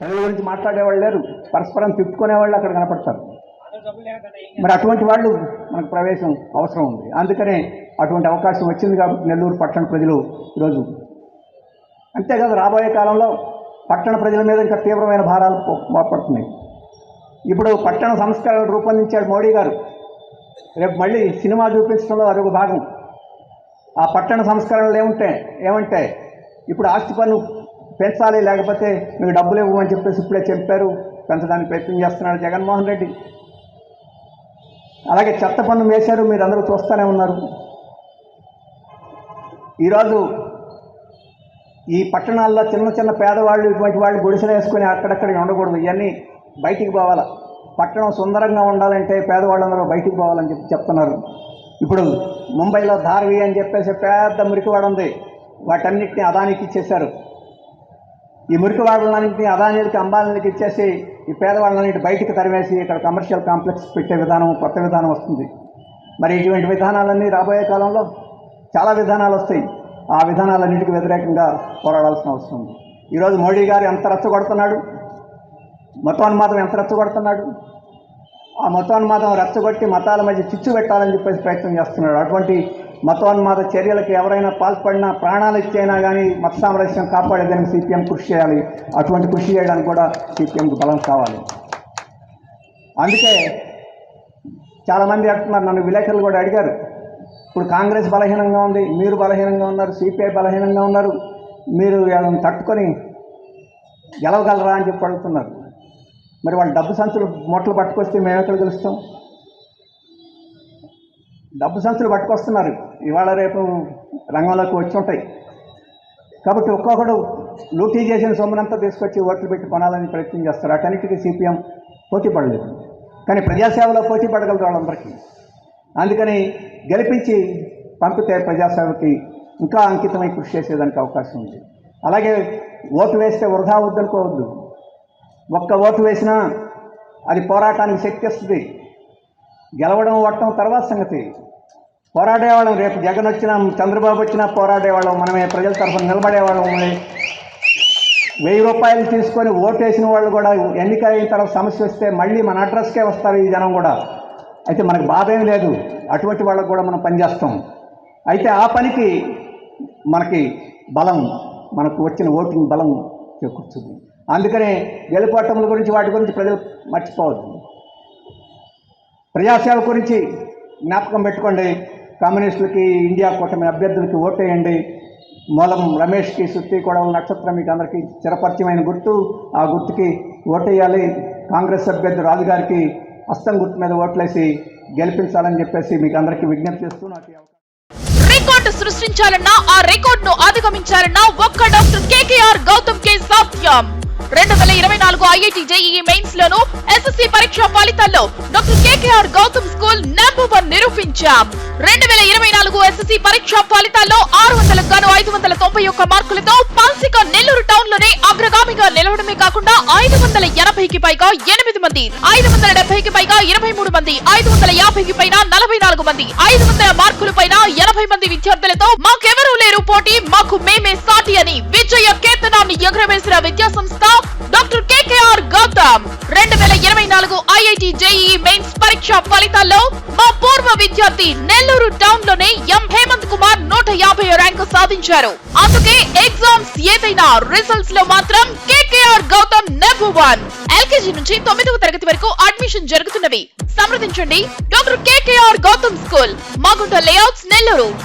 ప్రజల గురించి మాట్లాడేవాళ్ళు లేరు. పరస్పరం తిట్టుకునేవాళ్ళు అక్కడ కనపడతారు. మరి అటువంటి వాళ్ళు మనకు ప్రవేశం అవసరం ఉంది. అందుకనే అటువంటి అవకాశం వచ్చింది కాబట్టి నెల్లూరు పట్టణ ప్రజలు ఈరోజు అంతేకాదు రాబోయే కాలంలో పట్టణ ప్రజల మీద ఇంకా తీవ్రమైన భారాలు పో- ఇప్పుడు పట్టణ సంస్కరణలు రూపొందించాడు మోడీ గారు. రేపు మళ్ళీ సినిమా చూపించడంలో అదొక భాగం. ఆ పట్టణ సంస్కరణలు ఏముంటాయి ఏమంటే ఇప్పుడు ఆస్తి పన్ను పెంచాలి లేకపోతే మీకు డబ్బులు ఇవ్వమని చెప్పేసి ఇప్పుడే చెప్పారు. పెంచడానికి ప్రయత్నం చేస్తున్నాడు జగన్మోహన్ రెడ్డి. అలాగే చెత్త పన్ను వేశారు మీరు అందరూ చూస్తూనే ఉన్నారు. ఈరోజు ఈ పట్టణాల్లో చిన్న చిన్న పేదవాళ్ళు ఇటువంటి వాళ్ళు గుడిసెలు వేసుకొని అక్కడక్కడ ఉండకూడదు. ఇవన్నీ బయటికి పోవాలి. పట్టణం సుందరంగా ఉండాలంటే పేదవాళ్ళందరూ బయటికి పోవాలని చెప్పి చెప్తున్నారు. ఇప్పుడు ముంబైలో ధార్వి అని చెప్పేసి పెద్ద మురికివాడు ఉంది. వాటన్నిటిని అదానికి ఇచ్చేశారు. ఈ మురికివాడలన్నింటినీ అదానికి అంబాలకి ఇచ్చేసి ఈ పేదవాళ్ళన్నింటి బయటికి తరివేసి ఇక్కడ కమర్షియల్ కాంప్లెక్స్ పెట్టే విధానం కొత్త విధానం వస్తుంది. మరి ఇటువంటి విధానాలన్నీ రాబోయే కాలంలో చాలా విధానాలు వస్తాయి. ఆ విధానాలన్నింటికి వ్యతిరేకంగా పోరాడాల్సిన అవసరం ఉంది. ఈరోజు మోడీ గారు ఎంత రెచ్చగొడుతున్నాడు? మతోన్మాదం ఎంత రెచ్చగొడుతున్నాడు? ఆ మతోన్మాదం రెచ్చగొట్టి మతాల మధ్య చిచ్చు పెట్టాలని చెప్పేసి ప్రయత్నం చేస్తున్నాడు. అటువంటి మతోన్మాద చర్యలకు ఎవరైనా పాల్పడినా ప్రాణాలు ఇచ్చైనా కానీ మత సామరస్యం కాపాడేదానికి సిపిఎం కృషి చేయాలి. అటువంటి కృషి చేయడానికి కూడా సిపిఎంకి బలం కావాలి. అందుకే చాలామంది అంటున్నారు నన్ను విలేకరులు కూడా అడిగారు. ఇప్పుడు కాంగ్రెస్ బలహీనంగా ఉంది మీరు బలహీనంగా ఉన్నారు సిపిఐ బలహీనంగా ఉన్నారు మీరు వీళ్ళని తట్టుకొని గెలవగలరా అని చెప్పి అడుగుతున్నారు. మరి వాళ్ళు డబ్బు సంచులు మూటలు పట్టుకొస్తే మేము ఎక్కడ గెలుస్తాం? డబ్బు సంచులు పట్టుకొస్తున్నారు. ఇవాళ రేపు రంగంలోకి వచ్చి ఉంటాయి. కాబట్టి ఒక్కొక్కడు లూటీ చేసిన సొమ్మునంతా తీసుకొచ్చి ఓట్లు పెట్టి కొనాలని ప్రయత్నం చేస్తారు. అటన్నిటికీ సిపిఎం పోటీ పడలేదు. కానీ ప్రజాసేవలో పోటీ పడగలరు వాళ్ళందరికీ. అందుకని గెలిపించి పంపితే ప్రజాసేవకి ఇంకా అంకితమై కృషి చేసేదానికి అవకాశం ఉంది. అలాగే ఓటు వేస్తే వృధా వద్దనుకోవద్దు. ఒక్క ఓటు వేసినా అది పోరాటానికి శక్తి వస్తుంది. గెలవడం ఓటం తర్వాత సంగతి. పోరాడేవాళ్ళం. రేపు జగన్ వచ్చినా చంద్రబాబు వచ్చినా పోరాడేవాళ్ళం. మనమే ప్రజల తరఫున నిలబడేవాళ్ళం. వెయ్యి రూపాయలు తీసుకొని ఓటేసిన వాళ్ళు కూడా ఎన్నిక అయిన తర్వాత సమస్య వస్తే మళ్ళీ మన అడ్రస్కే వస్తారు ఈ జనం కూడా. అయితే మనకు బాధ ఏం లేదు. అటువంటి వాళ్ళకు కూడా మనం పనిచేస్తాం. అయితే ఆ పనికి మనకి బలం మనకు వచ్చిన ఓటింగ్ బలం చేకూర్చుంది అందుకనే గెలుపోటముల గురించి వాటి గురించి ప్రజలు మర్చిపోవద్దు. ప్రజాసేవ గురించి జ్ఞాపకం పెట్టుకోండి. కమ్యూనిస్టులకి ఇండియా కూటమి అభ్యర్థులకి ఓటేయండి. మూలం రమేష్కి సుత్తి కొడవల నక్షత్రం మీకు అందరికీ చిరపరిచయమైన గుర్తు. ఆ గుర్తుకి ఓటేయాలి. కాంగ్రెస్ అభ్యర్థి రాజుగారికి హస్తం గుర్తు మీద ఓట్లేసి గెలిపించాలని చెప్పేసి మీకు అందరికీ విజ్ఞప్తి చేస్తూ నాకు రికార్డు సృష్టించాలన్నా ఆ రికార్డును అధిగమించాలన్నా ఒక్క డాక్టర్ కేకేఆర్ గౌతమ్ కే సాధ్యం రెండు వేల ఇరవై నాలుగు ఐఐటి జేఈఈ మెయిన్స్ లోను ఎస్ఎస్సి పరీక్ష ఫలితాల్లో doctor KKR Gautam school number one నిరూపించాం. రెండు వేల ఇరవై నాలుగు ఎస్ఎస్సి పరీక్ష ఫలితాల్లో ఆరు వందల గాను ఐదు వందల తొంభై ఒక్క మార్కులతో పల్సిక నెల్లూరు టౌన్లోనే అగ్రగామిగా నిలవడమే కాకుండా ఐదు వందల ఎనభైకి పైగా ఎనిమిది మంది ఐదు వందల డెబ్బైకి పైగా ఇరవై మూడు మంది ఐదు వందల యాభైకి పైన నలభై నాలుగు మంది ఐదు వందల మార్కుల పైన ఎనభై మంది విద్యార్థులతో మాకెవరు మీరు పోటీ మాకు మేమే సాటి అని విజయ కేతనాన్ని ఎగురవేసిన విద్యా సంస్థ డాక్టర్ కేకేఆర్ గౌతమ్. రెండు వేల ఇరవై నాలుగు ఐఐటి జేఈ మెయిన్స్ పరీక్ష ఫలితాల్లో మా పూర్వ విద్యార్థి నెల్లూరు టౌన్లోనే ఎం. హేమంత్ కుమార్ నూట యాభై ర్యాంకు సాధించారు. అందుకే ఎగ్జామ్స్ ఏదైనా రిజల్ట్స్లో మాత్రం KKR Gautam number one. LKG నుంచి తొమ్మిదవ తరగతి వరకు అడ్మిషన్ జరుగుతున్నవి. సంప్రదించండి. Doctor KKR Gautam school Magunta layouts Nellore.